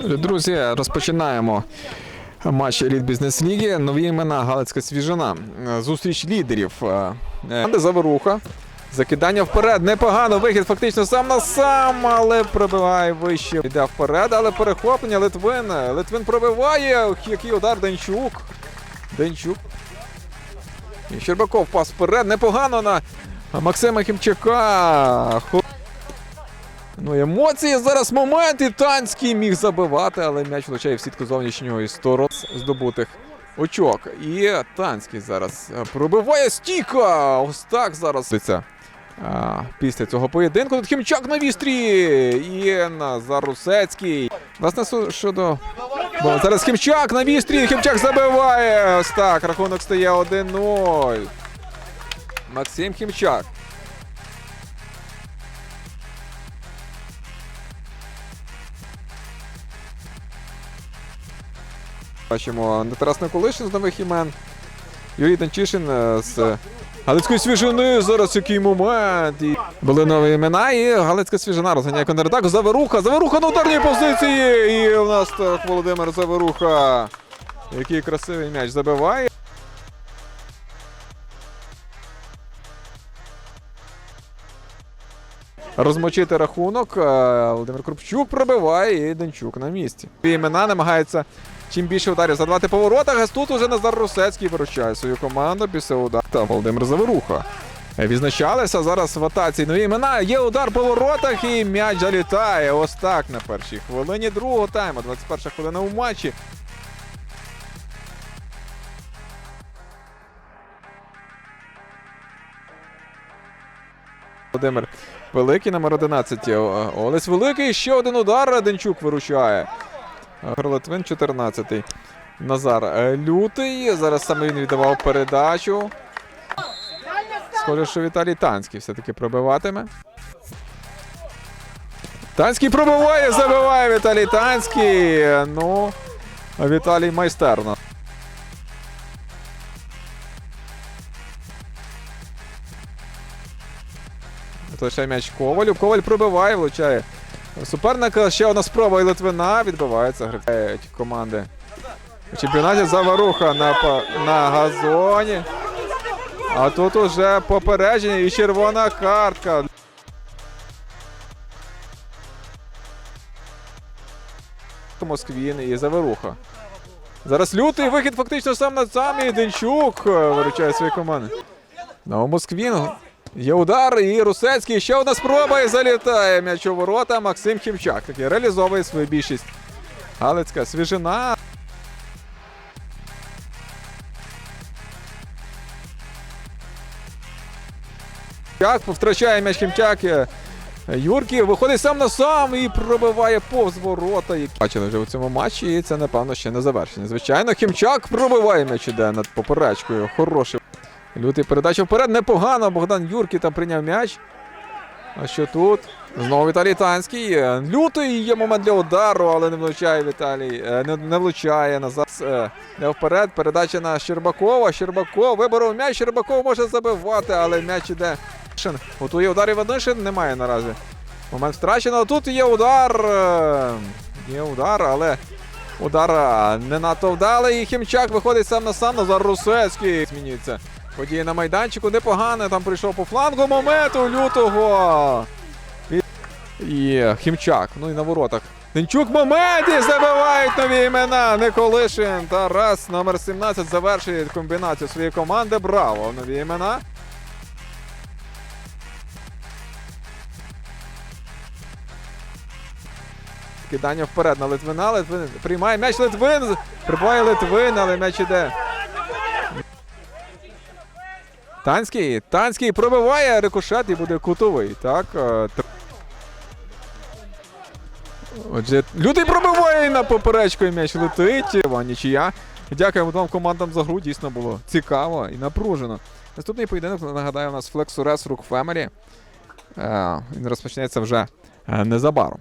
Друзі, розпочинаємо матч Еліт Бізнес Ліги. Нові імена Галицька свіжина. Зустріч лідерів. Е, е, Заворуха. Закидання вперед. Непогано. Вихід фактично сам на сам, але пробиває вище. Йде вперед, але перехоплення. Литвин. Литвин пробиває. Який удар Денчук. Денчук. І Щербаков пас вперед. Непогано на Максима Хімчака. Ну, емоції зараз момент. І Танський міг забивати, але м'яч влучає в сітку зовнішнього і сторон здобутих очок. І Танський зараз е, пробиває стійка. Ось так зараз. А, Після цього поєдинку тут Хімчак на вістрі. І Назар Русецький. Власне, щодо. Бо зараз Хімчак на вістрі. Хімчак забиває. Ось так. Рахунок стає 1-0. Максим Хімчак. Бачимо Тарас Николишин з нових імен. Юрій Данчишин е, з Галицької свіжини. Зараз який момент. І були нові імена. І Галицька свіжина розганяє контратаку. Заверуха. Заверуха на ударній позиції. І у нас так Володимир Заверуха. Який красивий м'яч забиває. Розмочити рахунок. Е, Володимир Крупчук пробиває і Денчук на місці. Імена намагаються чим більше ударів задавати по воротах. А тут уже Назар Русецький виручає свою команду після удару. Та Володимир Заворуха. Відзначалися зараз в атаці. Нові імена. Є удар по воротах і м'яч залітає. Ось так на першій хвилині другого тайму. 21 хвилина у матчі. Володимир Великий, номер 11. Олесь Великий. Ще один удар. Денчук виручає. Литвин 14. Назар е, Лютий. Зараз саме він віддавав передачу. Схоже, що Віталій Танський все-таки пробиватиме. Танський пробиває, забиває Віталій Танський. Ну, Віталій майстерно. Лише м'яч Ковалю. Коваль пробиває, влучає. Суперника ще одна спроба і Литвина. Відбивається гри команди. У чемпіонаті Заваруха на, на газоні. А тут уже попередження і червона картка. Москвін і Заверуха. Зараз лютий вихід фактично сам на сам Денчук е, виручає свою команду. Ну, Москвін. Є удар і Русецький. Ще одна спроба і залітає м'яч у ворота. Максим Хімчак. Такий реалізовує свою більшість. Галицька свіжина. Хімчак втрачає м'яч Хімчак. Юрків виходить сам на сам і пробиває повз ворота. Бачили вже у цьому матчі, і це напевно ще не завершення. Звичайно, Хімчак пробиває м'яч іде над поперечкою. Хороший. Лютий передача вперед. Непогано. Богдан Юрків там прийняв м'яч. А що тут? Знову Віталій Танський. Е, Лютий є момент для удару, але не влучає Віталій. Е, Не, не влучає назад. Не вперед. Передача на Щербакова. Щербаков виборов м'яч. Щербаков може забивати, але м'яч іде. Готує удар Іванишин. Немає наразі. Момент втрачено. Тут є удар. е, Є удар, але удар не надто вдалий. І Хімчак виходить сам на сам. Назар Русецький змінюється. Події на майданчику непогано. Там прийшов по флангу момент у лютого. І, Хімчак. Ну і на воротах. Денчук моменті забивають нові імена. Николишин. Тарас номер 17 завершує комбінацію своєї команди. Браво! Нові імена. Кидання вперед на Литвина. Литвин приймає м'яч Литвин. Прибуває Литвин, але м'яч іде. Танський. Танський пробиває рикошет і буде кутовий. Так. е, Отже, лютий пробиває на поперечку і м'яч летить. Нічия. Дякуємо двом командам за гру. Дійсно було цікаво і напружено. Наступний поєдинок, нагадаю, у нас Flexures Рук. Е, Він розпочнеться вже е, незабаром.